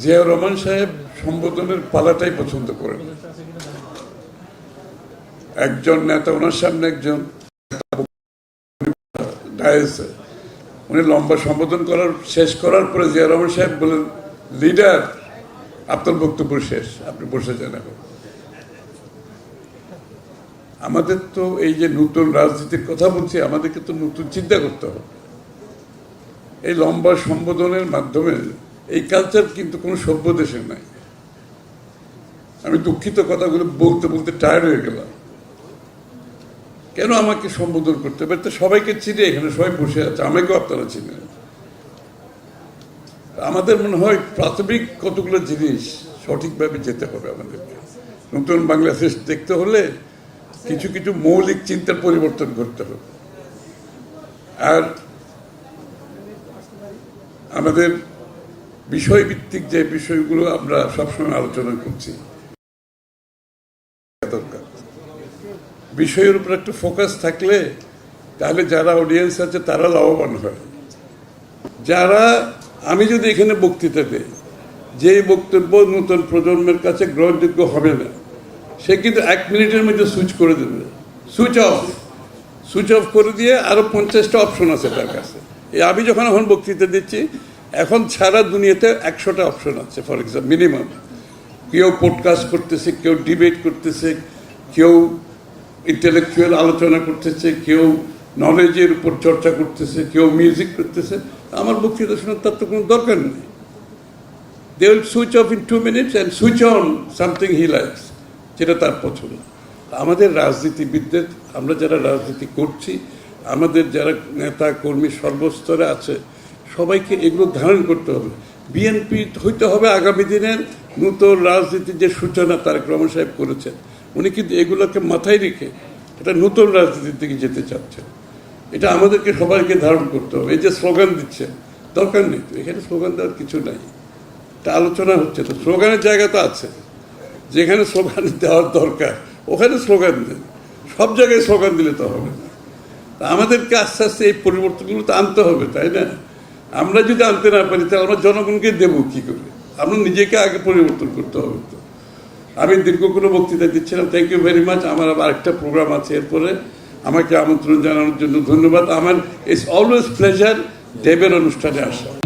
জিয়াউর রহমান সাহেব সম্বোধনের পালাটাই পছন্দ করেন। একজন নেতা, ওনার সামনে একজন উনি লম্বা সম্বোধন করার, শেষ করার পরে জিয়া রহমান সাহেব বলেন লিডার, আপনার বক্তব্য শেষ, আপনি বসে যান এখন। আমাদের তো এই যে নতুন রাজনীতির কথা বলছি, আমাদেরকে তো নতুন চিন্তা করতে হবে। এই লম্বা সম্বোধনের মাধ্যমে এই কালচার কিন্তু কোনো সভ্য দেশের নাই। আমি দুঃখিত কথাগুলো বলতে বলতে টায়ার্ড হয়ে গেলাম। কেন আমাকে সম্বোধন করতে হবে? তো সবাইকে চিনে এখানে সবাই বসে আছে, আমাকেও আপনারা চিনেন। আমাদের মনে হয় প্রাথমিক কতগুলো জিনিস সঠিকভাবে যেতে হবে আমাদেরকে। নতুন বাংলাদেশ দেখতে হলে কিছু কিছু মৌলিক চিন্তার পরিবর্তন করতে হবে। আর আমাদের বিষয়ভিত্তিক যে বিষয়গুলো আমরা সবসময় আলোচনা করছি বিষয়ের উপর একটু ফোকাস থাকলে তাহলে যারা অডিয়েন্স আছে তারা লাভবান হয়। যারা, আমি যদি এখানে বক্তৃতা দেই যে বক্তব্য নতুন প্রজন্মের কাছে গ্রহণযোগ্য হবে না, সে কিন্তু এক মিনিটের মধ্যে সুইচ করে দেবে। সুইচ অফ সুইচ অফ করে দিয়ে আরও পঞ্চাশটা অপশন আছে তার কাছে। আমি যখন এখন বক্তৃতা দিচ্ছি এখন সারা দুনিয়াতে একশোটা অপশন আছে ফর এক্সাম্পল মিনিমাম কেউ পডকাস্ট করতেছে, কেউ ডিবেট করতেছে, কেউ ইন্টেলেকচুয়াল আলোচনা করতেছে, কেউ নলেজের উপর চর্চা করতেছে, কেউ মিউজিক করতেছে। আমার বক্তৃতা শোনার তার তো কোনো দরকার নেই। They will switch off in two minutes and switch on something he likes যেটা তার পছন্দ। আমাদের রাজনীতিবিদদের, আমরা যারা রাজনীতি করছি, আমাদের যারা নেতা, কর্মী সর্বস্তরে আছে সবাইকে এগুলো ধারণ করতে হবে। বিএনপি হইতে হবে আগামী দিনের নূতন রাজনীতির যে সূচনা তারেক রহমান সাহেব করেছেন। উনি কিন্তু এগুলোকে মাথায় রেখে এটা নতুন রাজনীতির দিকে যেতে চাচ্ছেন। এটা আমাদেরকে সবাইকে ধারণ করতে হবে। এই যে স্লোগান দিচ্ছে দরকার নেই তো? এখানে স্লোগান দেওয়ার কিছু নাই। এটা আলোচনা হচ্ছে তো। স্লোগানের জায়গা তো আছে। যেখানে স্লোগান দেওয়ার দরকার, ওখানে স্লোগান দেন। সব জায়গায় স্লোগান দিলে তো হবে না। আমাদেরকে আস্তে আস্তে এই পরিবর্তনগুলো তো আনতে হবে, তাই না? আমরা যদি আনতে না পারি, তাহলে আমরা জনগণকে দেবো কি করে? আমরা নিজেকে আগে পরিবর্তন করতে হবে তো। আমি দীর্ঘ কোনো বক্তৃতা দিচ্ছিলাম থ্যাংক ইউ ভেরি মাচ আমার আবার একটা প্রোগ্রাম আছে। এরপরে আমাকে আমন্ত্রণ জানানোর জন্য ধন্যবাদ। আমার ইটস অলওয়েজ প্লেজার দেবের অনুষ্ঠানে আসা।